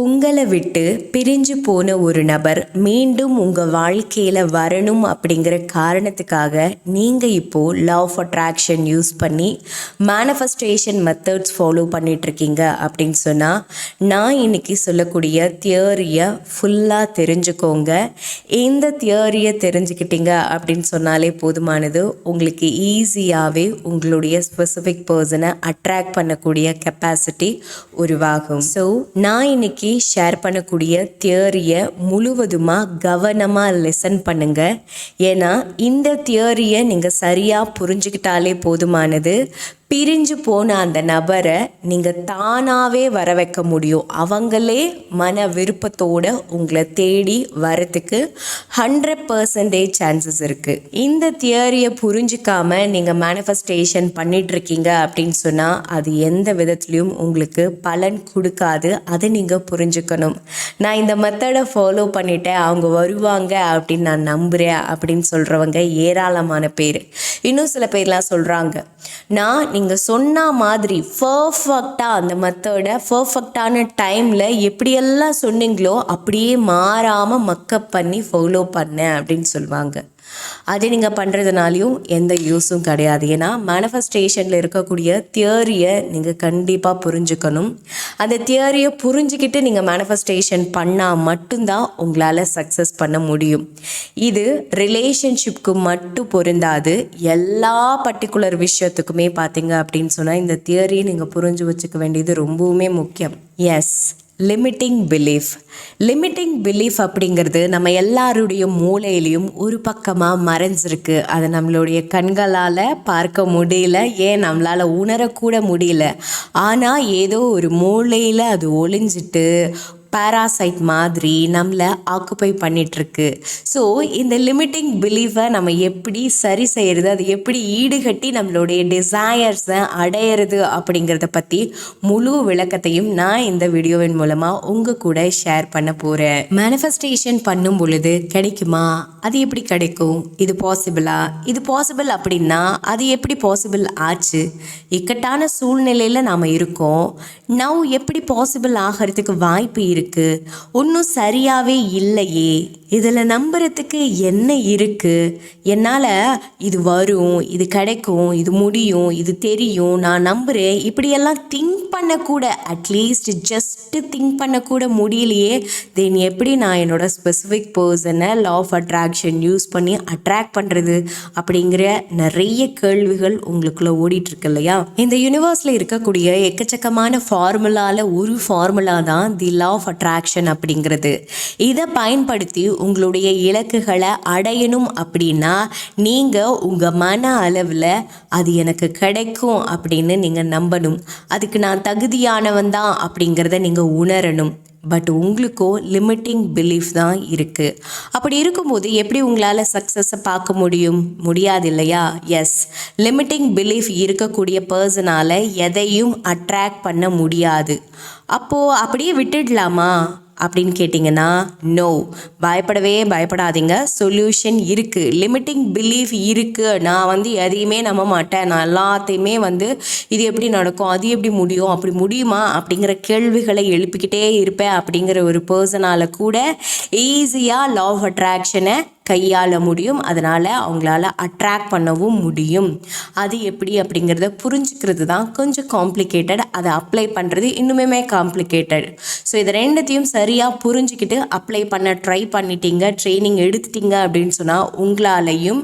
உங்களை விட்டு பிரிஞ்சு போன ஒரு நபர் மீண்டும் உங்கள் வாழ்க்கையில் வரணும் அப்படிங்கிற காரணத்துக்காக நீங்கள் இப்போது லவ் ஆஃப் அட்ராக்ஷன் யூஸ் பண்ணி மேனிஃபெஸ்டேஷன் மெத்தட்ஸ் ஃபாலோ பண்ணிகிட்ருக்கீங்க அப்படின்னு சொன்னால் நான் இன்னைக்கு சொல்லக்கூடிய தியரியை ஃபுல்லாக தெரிஞ்சுக்கோங்க. எந்த தியரியை தெரிஞ்சுக்கிட்டீங்க அப்படின்னு சொன்னாலே போதுமானது. உங்களுக்கு ஈஸியாகவே உங்களுடைய ஸ்பெசிஃபிக் பர்சனை அட்ராக்ட் பண்ணக்கூடிய கெப்பாசிட்டி உருவாகும். ஸோ நான் இன்னைக்கு ஷேர் பண்ணக்கூடிய தியரியை முழுவதுமாக கவனமாக லெசன் பண்ணுங்க. ஏன்னா இந்த தியரியை நீங்கள் சரியாக புரிஞ்சுக்கிட்டாலே போதுமானது. பிரிஞ்சு போன அந்த நபரை நீங்கள் தானாகவே வர வைக்க முடியும். அவங்களே மன விருப்பத்தோட உங்களை தேடி வரத்துக்கு ஹண்ட்ரட் பர்சன்டேஜ் சான்சஸ் இருக்குது இந்த தியரியை புரிஞ்சிக்காம நீங்கள் மேனிஃபெஸ்டேஷன் பண்ணிட்டு இருக்கீங்க அப்படின்னு சொன்னால் அது எந்த விதத்துலேயும் உங்களுக்கு பலன் கொடுக்காது. அதை நீங்கள் புரிஞ்சுக்கணும். நான் இந்த மெத்தடை ஃபாலோ பண்ணிட்டேன். அவங்க வருவாங்க அப்படின்னு நான் நம்புகிறேன் அப்படின்னு சொல்கிறவங்க ஏராளமான பேர். இன்னும் சில பேர்லாம் சொல்கிறாங்க நான் நீங்கள் சொன்ன மாதிரி பர்ஃபெக்டாக அந்த மெத்தடை பர்ஃபெக்டான டைமில் எப்படியெல்லாம் சொன்னீங்களோ அப்படியே மாறாமல் மக்கப் பண்ணி ஃபாலோ பண்ணேன் அப்படின்னு சொல்லுவாங்க. அதை நீங்கள் பண்ணுறதுனாலையும் எந்த யூஸும் கிடையாது. ஏன்னா மேனிஃபெஸ்டேஷனில் இருக்கக்கூடிய தியரியை நீங்கள் கண்டிப்பாக புரிஞ்சுக்கணும். அந்த தியரியை புரிஞ்சுக்கிட்டு நீங்கள் மேனிஃபெஸ்டேஷன் பண்ணால் மட்டும்தான் உங்களால் சக்ஸஸ் பண்ண முடியும். இது ரிலேஷன்ஷிப்க்கு மட்டும் பொருந்தாது. எல்லா பர்டிகுலர் விஷயத்துக்குமே பார்த்தீங்க அப்படின்னு சொன்னால் இந்த தியரியை நீங்கள் புரிஞ்சு வச்சுக்க வேண்டியது ரொம்பவுமே முக்கியம். Yes limiting belief limiting belief அப்படிங்கிறது நம்ம எல்லாருடைய மூளையிலையும் ஒரு பக்கமாக மறைஞ்சிருக்கு. அதை நம்மளுடைய கண்களால் பார்க்க முடியல. ஏன் நம்மளால் உணரக்கூட முடியல. ஆனால் ஏதோ ஒரு மூளையில் அது ஒளிஞ்சிட்டு பேராசைட் மாதிரி நம்மளை ஆக்குப்பை பண்ணிகிட்ருக்கு ஸோ இந்த லிமிட்டிங் பிலீஃபை நம்ம எப்படி சரி செய்கிறது அது எப்படி ஈடுகட்டி நம்மளுடைய டிசையர்ஸை அடையிறது அப்படிங்கிறத பற்றி முழு விளக்கத்தையும் நான் இந்த வீடியோவின் மூலமாக உங்கள் கூட ஷேர் பண்ண போகிறேன் மேனிஃபெஸ்டேஷன் பண்ணும் பொழுது கிடைக்குமா? அது எப்படி கிடைக்கும்? இது பாசிபிளா இது பாசிபிள் அப்படின்னா அது எப்படி பாசிபிள் ஆச்சு? இக்கட்டான சூழ்நிலையில் நாம் இருக்கோம். நவ் எப்படி பாசிபிள் ஆகிறதுக்கு வாய்ப்பு இருக்குது இருக்கு. ஒன்றும் சரியாகவே இல்லையே. இதில் நம்புறதுக்கு என்ன இருக்குது என்னால் இது வரும் இது கிடைக்கும் இது முடியும் இது தெரியும் நான் நம்புகிறேன் இப்படியெல்லாம் திங்க் பண்ணக்கூட அட்லீஸ்ட் ஜஸ்ட்டு திங்க் பண்ணக்கூட முடியலையே. தென் எப்படி நான் என்னோட ஸ்பெசிஃபிக் பர்சனை லா ஆஃப் அட்ராக்ஷன் யூஸ் பண்ணி அட்ராக்ட் பண்ணுறது அப்படிங்கிற நிறைய கேள்விகள் உங்களுக்குள்ளே ஓடிட்டுருக்கு இல்லையா? இந்த யூனிவர்ஸில் இருக்கக்கூடிய எக்கச்சக்கமான ஃபார்முலாவில் ஒரு ஃபார்முலா தான் தி லா ஆஃப் அட்ராக்ஷன் அப்படிங்கிறது. இதை பயன்படுத்தி உங்களுடைய இலக்குகளை அடையணும் அப்படின்னா நீங்கள் உங்கள் மன அளவில் அது எனக்கு கிடைக்கும் அப்படின்னு நீங்கள் நம்பணும். அதுக்கு நான் தகுதியானவன் தான் அப்படிங்கிறத நீங்கள் உணரணும். பட் உங்களுக்கோ லிமிட்டிங் பிலீஃப் தான் இருக்குது அப்படி இருக்கும்போது எப்படி உங்களால் சக்ஸஸை பார்க்க முடியும்? முடியாது இல்லையா? எஸ் லிமிட்டிங் பிலீஃப் இருக்கக்கூடிய பர்சனால் எதையும் அட்ராக்ட் பண்ண முடியாது. அப்போது அப்படியே விட்டுடலாமா? அப்படின்னு கேட்டிங்கன்னா நோ பயப்படவே பயப்படாதீங்க. சொல்யூஷன் இருக்குது லிமிட்டிங் பிலீஃப் இருக்குது நான் வந்து எதையுமே நம்ப மாட்டேன். நான் எல்லாத்தையுமே வந்து இது எப்படி நடக்கும்? அது எப்படி முடியும்? அப்படி முடியுமா? அப்படிங்கிற கேள்விகளை எழுப்பிக்கிட்டே இருப்பேன் அப்படிங்கிற ஒரு பர்சனால் கூட ஈஸியாக லவ் அட்ராக்ஷனை கையாள முடியும். அதனால் அவங்களால அட்ராக்ட் பண்ணவும் முடியும். அது எப்படி அப்படிங்கிறத புரிஞ்சுக்கிறது தான் கொஞ்சம் காம்ப்ளிகேட்டட் அதை அப்ளை பண்ணுறது இன்னுமே காம்ப்ளிகேட்டட் ஸோ இதை ரெண்டுத்தையும் சரியாக புரிஞ்சுக்கிட்டு அப்ளை பண்ண ட்ரை பண்ணிட்டீங்க ட்ரைனிங் எடுத்துட்டீங்க அப்படின்னு சொன்னால் உங்களாலையும்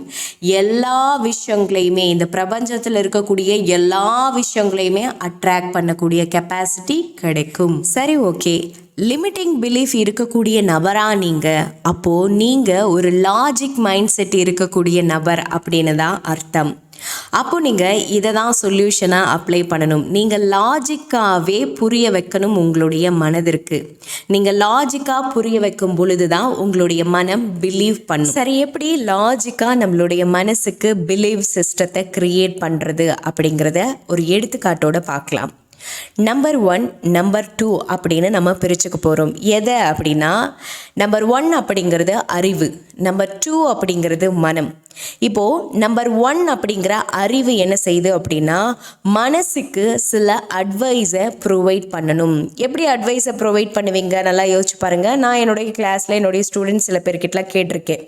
எல்லா விஷயங்களையுமே இந்த பிரபஞ்சத்தில் இருக்கக்கூடிய எல்லா விஷயங்களையுமே அட்ராக்ட் பண்ணக்கூடிய கெப்பாசிட்டி கிடைக்கும். சரி ஓகே லிமிட்டிங் பிலீஃப் இருக்கக்கூடிய நபரா நீங்கள் அப்போது நீங்கள் ஒரு லாஜிக் மைண்ட் செட் இருக்கக்கூடிய நபர் அப்படின்னு தான் அர்த்தம். அப்போ நீங்கள் இதை தான் சொல்யூஷனாக அப்ளை பண்ணணும். நீங்கள் லாஜிக்காகவே புரிய வைக்கணும் உங்களுடைய மனதிற்கு. நீங்கள் லாஜிக்காக புரிய வைக்கும் பொழுது தான் உங்களுடைய மனம் பிலீவ் பண்ணும். சரி எப்படி லாஜிக்காக நம்மளுடைய மனசுக்கு பிலீவ் சிஸ்டத்தை க்ரியேட் பண்ணுறது அப்படிங்கிறத ஒரு எடுத்துக்காட்டோட பார்க்கலாம். நம்பர் ஒன் நம்பர் டூ அப்படின்னு நம்ம பிரிச்சுக்க போகிறோம் எதை அப்படின்னா நம்பர் ஒன் அப்படிங்கிறது அறிவு நம்பர் டூ அப்படிங்கிறது மனம். இப்போது நம்பர் ஒன் அப்படிங்கிற அறிவு என்ன செய்யுது அப்படின்னா மனசுக்கு சில அட்வைஸை ப்ரொவைட் பண்ணணும். எப்படி அட்வைஸை ப்ரொவைட் பண்ணுவீங்க? நல்லா யோசிச்சு பாருங்கள் நான் என்னுடைய கிளாஸில் என்னுடைய ஸ்டூடெண்ட்ஸ் சில பேர்கிட்டலாம் கேட்டிருக்கேன்.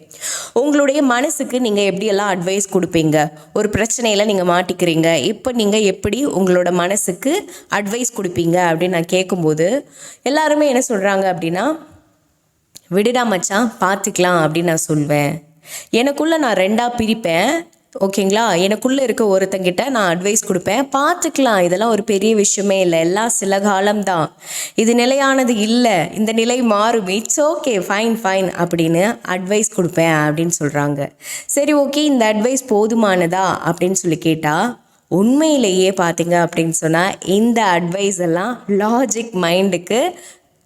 உங்களுடைய மனசுக்கு நீங்கள் எப்படியெல்லாம் அட்வைஸ் கொடுப்பீங்க? ஒரு பிரச்சனையில் நீங்கள் மாட்டிக்கிறீங்க. இப்போ நீங்கள் எப்படி உங்களோட மனசுக்கு அட்வைஸ் கொடுப்பீங்க? அப்படின்னு நான் கேட்கும்போது எல்லாருமே என்ன சொல்கிறாங்க அப்படின்னா விடுடா மச்சான் பார்த்துக்கலாம் அப்படின்னு நான் சொல்வேன். எனக்குள்ளே நான் ரெண்டாக பிரிப்பேன். ஓகேங்களா? எனக்குள்ளே இருக்க ஒருத்தங்கிட்ட நான் அட்வைஸ் கொடுப்பேன். பார்த்துக்கலாம். இதெல்லாம் ஒரு பெரிய விஷயமே இல்லை. எல்லாம் சில காலம்தான். இது நிலையானது இல்லை. இந்த நிலை மாறும். இட்ஸ் ஓகே ஃபைன் ஃபைன் அப்படின்னு அட்வைஸ் கொடுப்பேன் அப்படின்னு சொல்கிறாங்க சரி ஓகே இந்த அட்வைஸ் போதுமானதா அப்படின்னு சொல்லி கேட்டால் உண்மையிலேயே பார்த்தீங்க அப்படின்னு சொன்னால் இந்த அட்வைஸ் எல்லாம் லாஜிக் மைண்டுக்கு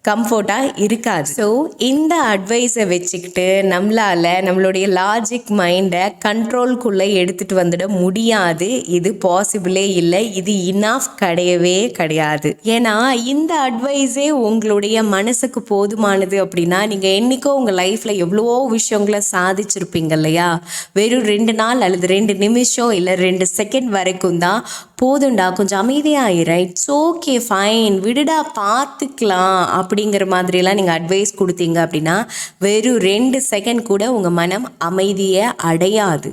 கம்ஃபர்ட்டாக இருக்காது. ஸோ இந்த அட்வைஸை வச்சுக்கிட்டு நம்மளால் நம்மளுடைய லாஜிக் மைண்டை கண்ட்ரோல்குள்ளே எடுத்துகிட்டு வந்துட முடியாது. இது பாசிபிளே இல்லை. இது இனாஃப் கிடையவே கிடையாது. ஏன்னா இந்த அட்வைஸே உங்களுடைய மனசுக்கு போதுமானது அப்படின்னா நீங்கள் என்றைக்கோ உங்கள் லைஃப்பில் எவ்வளவோ விஷயங்களை சாதிச்சிருப்பீங்க இல்லையா? வெறும் ரெண்டு நாள் அல்லது ரெண்டு நிமிஷம் இல்லை ரெண்டு செகண்ட் வரைக்கும் தான் போதும்டா. கொஞ்சம் அமைதியாயிர இட்ஸ் ஓகே ஃபைன் விடுடா பார்த்துக்கலாம். அப்படி அப்படிங்கிற மாதிரிலாம் நீங்கள் அட்வைஸ் கொடுத்தீங்க அப்படின்னா வெறும் ரெண்டு செகண்ட் கூட உங்கள் மனம் அமைதியை அடையாது.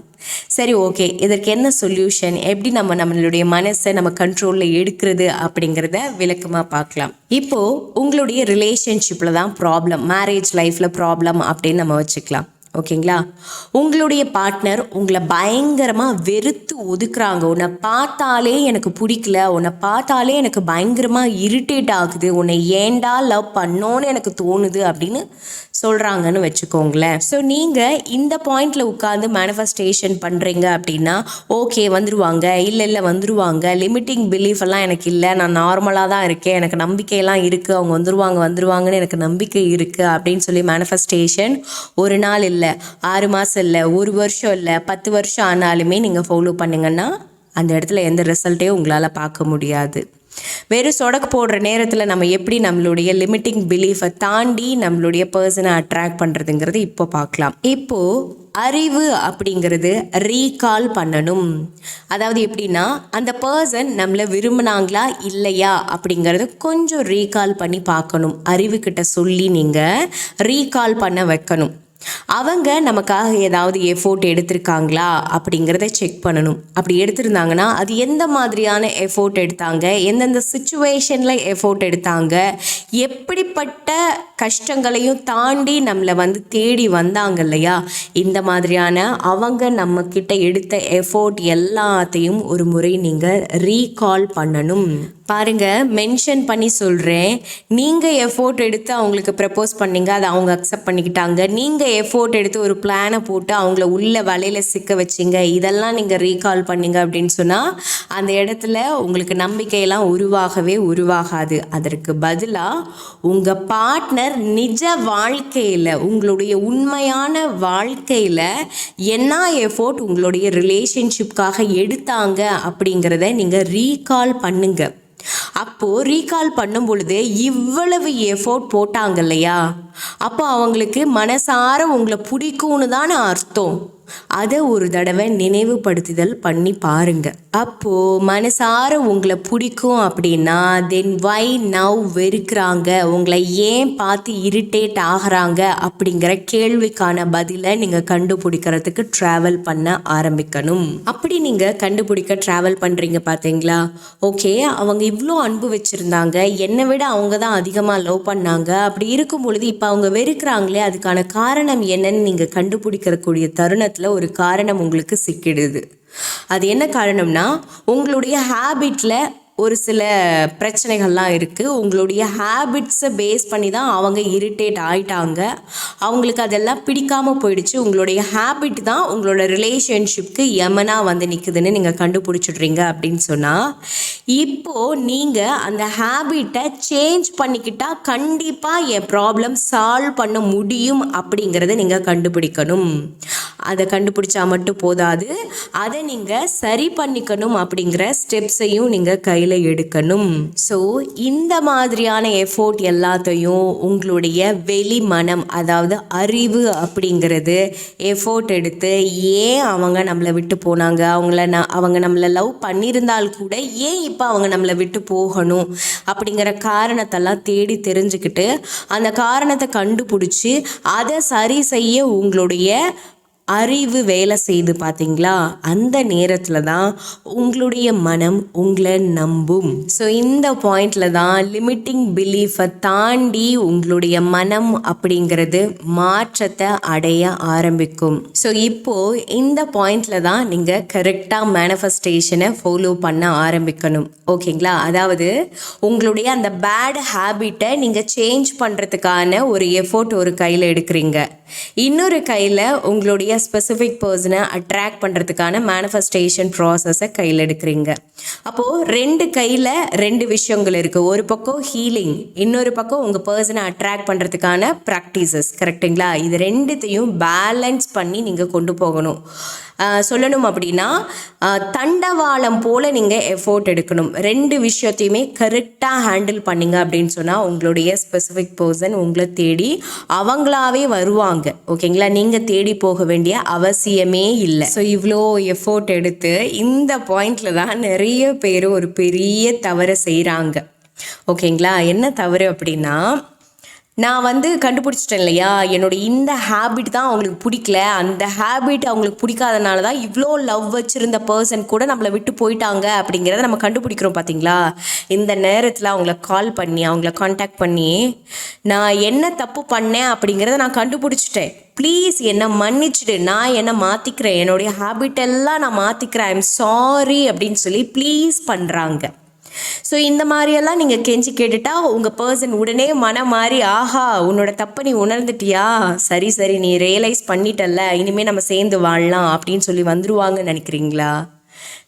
சரி ஓகே இதற்கு என்ன சொல்யூஷன் எப்படி நம்ம நம்மளுடைய மனசை நம்ம கண்ட்ரோலில் எடுக்கிறது அப்படிங்கிறத விளக்கமாக பார்க்கலாம். இப்போது உங்களுடைய ரிலேஷன்ஷிப்பில் தான் ப்ராப்ளம் மேரேஜ் லைஃப்பில் ப்ராப்ளம் அப்படின்னு நம்ம வச்சுக்கலாம். ஓகேங்களா? உங்களுடைய பார்ட்னர் உங்களை பயங்கரமாக வெறுத்து ஒதுக்குறாங்க. உன்னை பார்த்தாலே எனக்கு பிடிக்கல. உன்னை பார்த்தாலே எனக்கு பயங்கரமாக இரிட்டேட் ஆகுது. உன்னை ஏண்டா லவ் பண்ணோன்னு எனக்கு தோணுது அப்படின்னு சொல்கிறாங்கன்னு வச்சுக்கோங்களேன். ஸோ நீங்கள் இந்த பாயிண்டில் உட்காந்து மேனிஃபெஸ்டேஷன் பண்ணுறீங்க அப்படின்னா ஓகே வந்துருவாங்க. இல்லை இல்லை வந்துருவாங்க. லிமிட்டிங் பிலீஃப் எல்லாம் எனக்கு இல்லை. நான் நார்மலாக தான் இருக்கேன். எனக்கு நம்பிக்கையெல்லாம் இருக்குது அவங்க வந்துருவாங்க வந்துருவாங்கன்னு எனக்கு நம்பிக்கை இருக்குது அப்படின்னு சொல்லி மேனிஃபெஸ்டேஷன் ஒரு நாள் இல்லை. ஆறு மாதம் இல்லை ஒரு வருஷம் இல்லை பத்து வருஷம் ஆனாலுமே நீங்கள் ஃபாலோ பண்ணிங்கன்னா அந்த இடத்துல எந்த ரிசல்ட்டையும் உங்களால் பார்க்க முடியாது. வெறும் சொடக்கு போடுற நேரத்தில் நம்ம எப்படி நம்மளுடைய லிமிட்டிங் பிலீஃபை தாண்டி நம்மளுடைய பர்சனை அட்ராக்ட் பண்ணுறதுங்கிறது இப்போ பார்க்கலாம். இப்போது அறிவு அப்படிங்கிறது ரீகால் பண்ணணும். அதாவது எப்படின்னா அந்த பர்சன் நம்மளை விரும்பினாங்களா இல்லையா அப்படிங்கிறத கொஞ்சம் ரீகால் பண்ணி பார்க்கணும். அறிவுக்கிட்ட சொல்லி நீங்கள் ரீகால் பண்ண வைக்கணும். அவங்க நமக்காக ஏதாவது எஃபோர்ட் எடுத்திருக்காங்களா அப்படிங்கிறத செக் பண்ணணும். அப்படி எடுத்திருந்தாங்கன்னா அது எந்த மாதிரியான எஃபோர்ட் எடுத்தாங்க எந்தெந்த சுச்சுவேஷனில் எஃபோர்ட் எடுத்தாங்க எப்படிப்பட்ட கஷ்டங்களையும் தாண்டி நம்மளை வந்து தேடி வந்தாங்க இல்லையா? இந்த மாதிரியான அவங்க நம்மக்கிட்ட எடுத்த எஃபோர்ட் எல்லாத்தையும் ஒரு முறை நீங்கள் ரீகால் பண்ணணும். பாருங்க மென்ஷன் பண்ணி சொல்கிறேன் நீங்கள் எஃபோர்ட் எடுத்து அவங்களுக்கு ப்ரப்போஸ் பண்ணீங்க அதை அவங்க அக்செப்ட் பண்ணிக்கிட்டாங்க. நீங்கள் எஃபோர்ட் எடுத்து ஒரு பிளானை போட்டு அவங்கள உள்ள வலையில் சிக்க வச்சிங்க. இதெல்லாம் நீங்கள் ரீகால் பண்ணீங்க அப்படின்னு சொன்னால் அந்த இடத்துல உங்களுக்கு நம்பிக்கையெல்லாம் உருவாகவே உருவாகாது. அதற்கு பதிலாக உங்கள் பார்ட்னர் நிஜ வாழ்க்கையில் உங்களுடைய உண்மையான வாழ்க்கையில் என்ன எஃபோர்ட் உங்களுடைய ரிலேஷன்ஷிப்காக எடுத்தாங்க அப்படிங்கிறத நீங்கள் ரீகால் பண்ணுங்கள் அப்போது ரீகால் பண்ணும் பொழுது இவ்வளவு எஃபோர்ட் போட்டாங்க இல்லையா? அப்போ அவங்களுக்கு மனசார உங்களை பிடிக்கும்னு தானே அர்த்தம். அதை ஒரு தடவை நினைவுபடுத்துதல் பண்ணி பாருங்க. அப்போ மனசார உங்களை பிடிக்கும் அப்படின்னா தென் வை நவ் வெறுக்கிறாங்க? உங்களை ஏன் பார்த்து இரிட்டேட் ஆகுறாங்க? அப்படிங்கிற கேள்விக்கான பதிலை நீங்கள் கண்டுபிடிக்கிறதுக்கு ட்ராவல் பண்ண ஆரம்பிக்கணும். அப்படி நீங்கள் கண்டுபிடிக்க ட்ராவல் பண்ணுறீங்க பார்த்தீங்களா ஓகே அவங்க இவ்வளோ அன்பு வச்சுருந்தாங்க. என்னை விட அவங்க தான் அதிகமாக லவ் பண்ணாங்க. அப்படி இருக்கும் பொழுது இப்போ அவங்க வெறுக்கிறாங்களே அதுக்கான காரணம் என்னன்னு நீங்கள் கண்டுபிடிக்கிறக்கூடிய தருணத்தில் ஒரு காரணம் உங்களுக்கு சிக்கிடுது. அது என்ன காரணம்னா உங்களுடைய ஹேபிட்டில் ஒரு சில பிரச்சனைகள்லாம் இருக்குது உங்களுடைய ஹேபிட்ஸை பேஸ் பண்ணி தான் அவங்க இரிட்டேட் ஆயிட்டாங்க. அவங்களுக்கு அதெல்லாம் பிடிக்காமல் போயிடுச்சு. உங்களுடைய ஹேபிட் தான் உங்களோட ரிலேஷன்ஷிப்க்கு எமனா வந்து நிற்குதுன்னு நீங்கள் கண்டுபிடிச்சிடுறீங்க அப்படின்னு சொன்னால் இப்போது நீங்கள் அந்த ஹேபிட்டை சேஞ்ச் பண்ணிக்கிட்டால் கண்டிப்பாக என் ப்ராப்ளம் சால்வ் பண்ண முடியும் அப்படிங்கிறத நீங்கள் கண்டுபிடிக்கணும். அதை கண்டுபிடிச்சா மட்டும் போதாது. அதை நீங்கள் சரி பண்ணிக்கணும் அப்படிங்கிற ஸ்டெப்ஸையும் நீங்கள் கையில் எடுக்கணும். ஸோ இந்த மாதிரியான எஃபோர்ட் எல்லாத்தையும் உங்களுடைய வெளி மனம் அதாவது அறிவு அப்படிங்கிறது எஃபோர்ட் எடுத்து ஏன் அவங்க நம்மளை விட்டு போனாங்க? அவங்கள நான் அவங்க நம்மளை லவ் பண்ணியிருந்தால் கூட ஏன் இப்போ அவங்க நம்மளை விட்டு போகணும்? அப்படிங்கிற காரணத்தெல்லாம் தேடி தெரிஞ்சுக்கிட்டு அந்த காரணத்தை கண்டுபிடிச்சி அதை சரி செய்ய உங்களுடைய அறிவு வேலை செய்து பார்த்தீங்களா? அந்த நேரத்தில் தான் உங்களுடைய மனம் உங்களை நம்பும். ஸோ இந்த பாயிண்டில் தான் லிமிட்டிங் பிலீஃபை தாண்டி உங்களுடைய மனம் அப்படிங்கிறது மாற்றத்தை அடைய ஆரம்பிக்கும். ஸோ இப்போது இந்த பாயிண்டில் தான் நீங்கள் கரெக்டாக மேனிஃபெஸ்டேஷனை ஃபாலோ பண்ண ஆரம்பிக்கணும். ஓகேங்களா? அதாவது உங்களுடைய அந்த பேட் ஹேபிட்டை நீங்கள் சேஞ்ச் பண்ணுறதுக்கான ஒரு எஃபோர்ட் ஒரு கையில் எடுக்கிறீங்க. இன்னொரு கையில் உங்களுடைய ஸ்பெசிஃபிக் பர்சனை அட்ராக்ட் பண்ணுறதுக்கான மேனிஃபெஸ்டேஷன் ப்ராசஸை கையில் எடுக்கிறீங்க. அப்போது ரெண்டு கையில் ரெண்டு விஷயங்கள் இருக்குது ஒரு பக்கம் ஹீலிங் இன்னொரு பக்கம் உங்கள் பர்சனை அட்ராக்ட் பண்ணுறதுக்கான ப்ராக்டிசஸ் கரெக்டுங்களா இது ரெண்டுத்தையும் பேலன்ஸ் பண்ணி நீங்கள் கொண்டு போகணும். சொல்லணும் அப்படின்னா தண்டவாளம் போல் நீங்கள் எஃபோர்ட் எடுக்கணும். ரெண்டு விஷயத்தையுமே கரெக்டாக ஹேண்டில் பண்ணீங்க அப்படின்னு சொன்னால் உங்களுடைய ஸ்பெசிஃபிக் பர்சன் உங்களை தேடி அவங்களாவே வருவாங்க. ஓகேங்களா? நீங்கள் தேடி போக வேண்டிய அவசியமே இல்லை. ஸோ இவ்வளோ எஃபோர்ட் எடுத்து இந்த பாயிண்டில் தான் நிறைய பேர் ஒரு பெரிய தவறை செய்கிறாங்க ஓகேங்களா? என்ன தவறு அப்படின்னா நான் வந்து கண்டுபிடிச்சிட்டேன் இல்லையா? என்னோட இந்த ஹேபிட் தான் அவங்களுக்கு பிடிக்கல. அந்த ஹேபிட் அவங்களுக்கு பிடிக்காதனால தான் இவ்வளோ லவ் வச்சுருந்த பர்சன் கூட நம்மளை விட்டு போயிட்டாங்க அப்படிங்கிறத நம்ம கண்டுபிடிக்கிறோம் பார்த்தீங்களா இந்த நேரத்தில் அவங்கள கால் பண்ணி அவங்கள காண்டாக்ட் பண்ணி நான் என்ன தப்பு பண்ணேன் அப்படிங்கிறத நான் கண்டுபிடிச்சிட்டேன். ப்ளீஸ் என்னை மன்னிச்சிடு. நான் என்னை மாற்றிக்கிறேன் என்னுடைய ஹேபிட் எல்லாம் நான் மாற்றிக்கிறேன் ஐம் சாரி அப்படின்னு சொல்லி ப்ளீஸ் பண்ணுறாங்க ஸோ இந்த மாதிரியெல்லாம் நீங்கள் கெஞ்சி கேட்டுட்டா உங்கள் பர்சன் உடனே மனம் மாறி ஆஹா உன்னோட தப்பை நீ உணர்ந்துட்டியா? சரி சரி நீ ரியலைஸ் பண்ணிட்டல்ல. இனிமேல் நம்ம சேர்ந்து வாழலாம் அப்படின்னு சொல்லி வந்துருவாங்கன்னு நினைக்கிறீங்களா?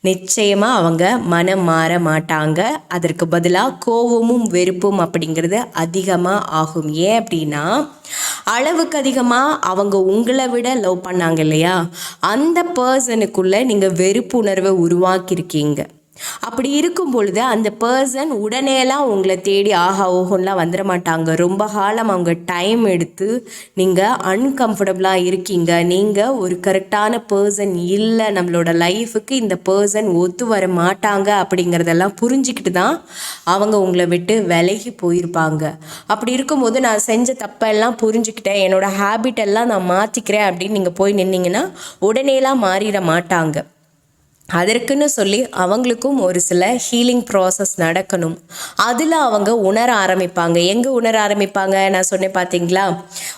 நிச்சயமாக அவங்க மனம் மாற மாட்டாங்க. அதற்கு பதிலாக கோவமும் வெறுப்பும் அப்படிங்கிறது அதிகமாக ஆகும். ஏன் அப்படின்னா அளவுக்கு அதிகமாக அவங்க உங்களை விட லவ் பண்ணாங்க இல்லையா? அந்த பர்சனுக்குள்ளே நீங்கள் வெறுப்புணர்வை உருவாக்கியிருக்கீங்க. அப்படி இருக்கும் பொழுது அந்த பர்சன் உடனேலாம் உங்களை தேடி ஆஹா ஓஹோன்லாம் வந்துட மாட்டாங்க ரொம்ப காலம் அவங்க டைம் எடுத்து நீங்கள் அன்கம்ஃபர்டபுளாக இருக்கீங்க. நீங்கள் ஒரு கரெக்டான பர்சன் இல்லை. நம்மளோட லைஃபுக்கு இந்த பர்சன் ஒத்து வர மாட்டாங்க. அப்படிங்கிறதெல்லாம் புரிஞ்சுக்கிட்டு தான் அவங்க உங்களை விட்டு விலகி போயிருப்பாங்க. அப்படி இருக்கும்போது நான் செஞ்ச தப்பெல்லாம் புரிஞ்சுக்கிட்டேன். என்னோட ஹேபிட் எல்லாம் நான் மாற்றிக்கிறேன் அப்படின்னு நீங்கள் போய் நின்னீங்கன்னா உடனேலாம் மாறிட மாட்டாங்க. அதற்குன்னு சொல்லி அவங்களுக்கும் ஒரு சில ஹீலிங் ப்ராசஸ் நடக்கணும். அதில் அவங்க உணர ஆரம்பிப்பாங்க. எங்கே உணர ஆரம்பிப்பாங்க? நான் சொன்னேன் பார்த்தீங்களா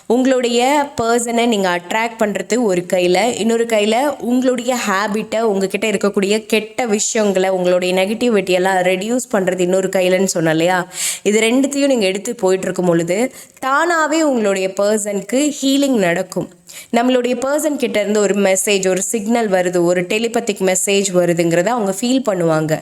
உங்களுடைய பர்சனை நீங்கள் அட்ராக்ட் பண்ணுறது ஒரு கையில் இன்னொரு கையில் உங்களுடைய ஹேபிட்டை உங்ககிட்ட இருக்கக்கூடிய கெட்ட விஷயங்களை உங்களுடைய நெகட்டிவிட்டியெல்லாம் ரெடியூஸ் பண்ணுறது இன்னொரு கையிலன்னு சொன்னேன் இல்லையா? இது ரெண்டுத்தையும் நீங்கள் எடுத்து போயிட்டுருக்கும் பொழுது தானாகவே உங்களுடைய பர்சனுக்கு ஹீலிங் நடக்கும். நம்மளுடைய பர்சன் கிட்ட இருந்து ஒரு மெசேஜ் ஒரு சிக்னல் வருது ஒரு டெலிபத்திக் மெசேஜ் வருதுங்கிறத அவங்க ஃபீல் பண்ணுவாங்க.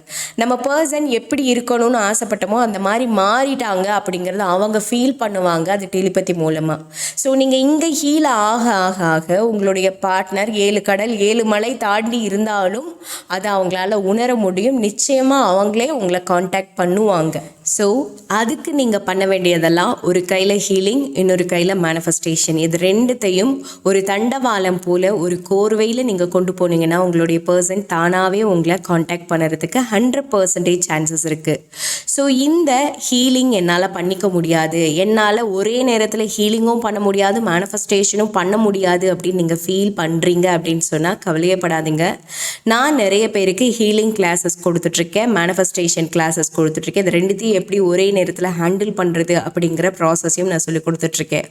நம்ம பர்சன் எப்படி இருக்கணும்னு ஆசைப்பட்டோமோ அந்த மாதிரி மாறிட்டாங்க அப்படிங்கிறத அவங்க ஃபீல் பண்ணுவாங்க அது டெலிபத்தி மூலமாக ஸோ நீங்கள் இங்கே ஹீல் ஆக ஆக ஆக உங்களுடைய பார்ட்னர் ஏழு கடல் ஏழு மலை தாண்டி இருந்தாலும் அதை அவங்களால உணர முடியும். நிச்சயமாக அவங்களே உங்களை காண்டாக்ட் பண்ணுவாங்க. ஸோ அதுக்கு நீங்கள் பண்ண வேண்டியதெல்லாம் ஒரு கையில் ஹீலிங் இன்னொரு கையில் மேனிஃபெஸ்டேஷன் இது ரெண்டுத்தையும் ஒரு தண்டவாளம் போல் ஒரு கோர்வையில் நீங்கள் கொண்டு போனீங்கன்னா உங்களுடைய பர்சன் தானாகவே உங்களை காண்டாக்ட் பண்ணுறதுக்கு ஹண்ட்ரட் பர்சன்டேஜ் சான்சஸ் இருக்குது ஸோ இந்த ஹீலிங் என்னால் பண்ணிக்க முடியாது. என்னால் ஒரே நேரத்தில் ஹீலிங்கும் பண்ண முடியாது மேனிஃபெஸ்டேஷனும் பண்ண முடியாது அப்படின்னு நீங்கள் ஃபீல் பண்ணுறீங்க அப்படின்னு சொன்னால் கவலையப்படாதீங்க. நான் நிறைய பேருக்கு ஹீலிங் கிளாஸஸ் கொடுத்துட்ருக்கேன் மேனிஃபெஸ்டேஷன் கிளாஸஸ் கொடுத்துட்ருக்கேன் இது ரெண்டுத்தையும் எப்படி ஒரே நேரத்தில் ஹேண்டில் பண்ணுறது அப்படிங்கிற ப்ராசஸையும் நான் சொல்லி கொடுத்துட்ருக்கேன்.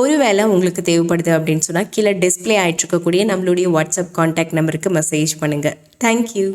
ஒருவேளை உங்களுக்கு தேவைப்படுது அப்படின்னு சொன்னால் கீழே டிஸ்பிளே ஆகிட்டு இருக்கக்கூடிய நம்மளுடைய வாட்ஸ்அப் காண்டாக்ட் நம்பருக்கு மெசேஜ் பண்ணுங்கள் தேங்க்யூ